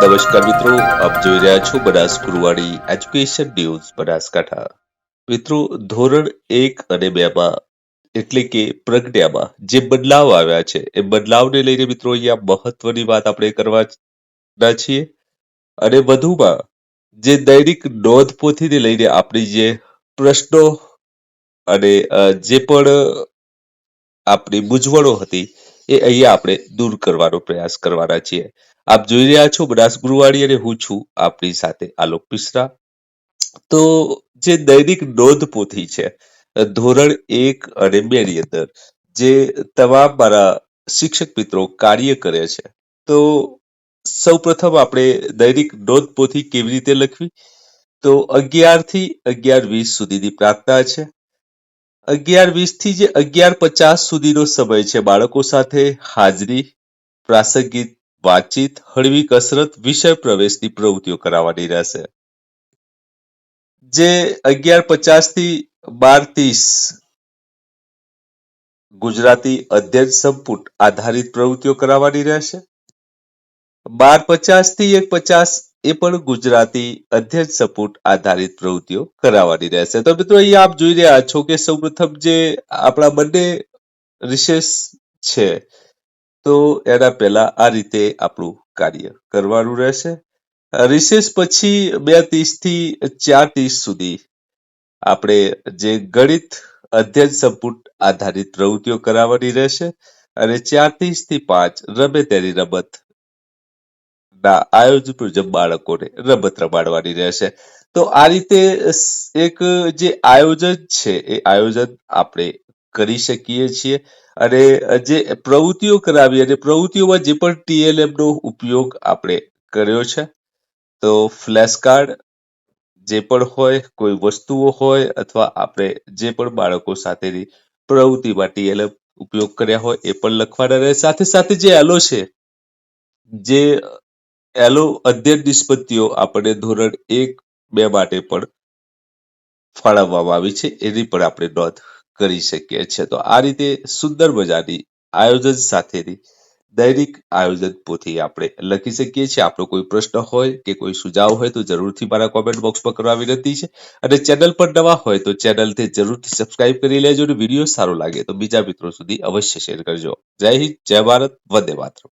નમસ્કાર મિત્રો, આપ જોઈ રહ્યા છો બનાસ ગુરુવાણી એજ્યુકેશન ન્યૂઝ બનાસકાંઠા. મિત્રો, ધોરણ એક અને બે માં, એટલે કે પ્રજ્ઞામાં જે બદલાવ આવ્યા છે, એ બદલાવને લઈને મિત્રો અહીંયા મહત્વની વાત આપણે કરવાના છીએ. અને વધુમાં, જે દૈનિક નોંધપોથીને લઈને આપણી જે પ્રશ્નો અને જે પણ આપણી મૂંઝવણો હતી એ અહીંયા આપણે દૂર કરવાનો પ્રયાસ કરવાના છીએ. આપ જોઈ રહ્યા છો બનાસ ગુરુવાણી અને હું છું આપણી સાથે આલોક મિશ્રા. તો જે દૈનિક નોંધ પોથી છે, ધોરણ એક અને બે ની અંદર જે તમામ મારા શિક્ષક મિત્રો કાર્ય કરે છે, તો સૌપ્રથમ આપણે દૈનિક નોંધ પોથી કેવી રીતે લખવી? તો અગિયારથી અગિયાર વીસ સુધીની પ્રાર્થના છે. અગિયાર વીસથી જે અગિયાર પચાસ સુધીનો સમય છે બાળકો સાથે હાજરી, પ્રાસંગિક વાતચીત, હળવી કસરત, વિષય પ્રવેશની પ્રવૃત્તિઓ કરાવવાની રહેશે. જે અગિયાર પચાસથી બાર ત્રીસ ગુજરાતી અધ્યયન સંપુટ આધારિત પ્રવૃત્તિઓ કરાવવાની રહેશે. બાર પચાસથી એક પચાસ એ પણ ગુજરાતી અધ્યયન સંપુટ આધારિત પ્રવૃત્તિઓ કરાવવાની રહેશે. તો મિત્રો, અહીંયા આપ જોઈ રહ્યા છો કે સૌપ્રથમ જે આપણા બંને રિસેસ છે, તો એના પહેલા આ રીતે આપણું કાર્ય કરવાનું રહેશે. રિસેસ પછી બે ત્રીસથી ચાર ત્રીસ સુધી આપણે જે ગણિત અધ્યયન સંપુટ આધારિત પ્રવૃત્તિઓ કરાવવાની રહેશે અને ચાર ત્રીસથી પાંચ રમે તેની રમત ના, આયોજન મુજબ બાળકોને રમત રમાડવાની રહેશે. તો આ રીતે એક જે આયોજન છે, એ આયોજન આપણે કરી શકીએ છીએ અને જે પ્રવૃત્તિઓ કરાવી અને પ્રવૃત્તિઓમાં જે પણ ટીએલએમ નો ઉપયોગ આપણે કર્યો છે, તો ફ્લેશ કાર્ડ જે પણ હોય, કોઈ વસ્તુઓ હોય અથવા આપણે જે પણ બાળકો સાથેની પ્રવૃત્તિમાં ટીએલએમ ઉપયોગ કર્યા હોય, એ પણ લખવાના રહે. સાથે સાથે જે એલો છે, જે એલો અધ્યયન નિષ્પત્તિઓ આપણે ધોરણ એક બે માટે પણ ફાળવવામાં આવી છે. એની પણ આપણે નોંધ કરી શકીએ છીએ. તો આ રીતે સુંદર મજાની આયોજન સાથેની દૈનિક આયોજન પોથી આપણે લખી શકીએ છીએ. આપણો કોઈ પ્રશ્ન હોય કે કોઈ સુઝાવ હોય તો જરૂરથી મારા કોમેન્ટ બોક્સમાં કરવા વિનંતી છે. અને ચેનલ પર નવા હોય તો ચેનલથી જરૂરથી સબસ્ક્રાઇબ કરી લેજો અને વીડિયો સારો લાગે તો બીજા મિત્રો સુધી અવશ્ય શેર કરજો. જય હિન્દ, જય ભારત, વંદે માતરમ.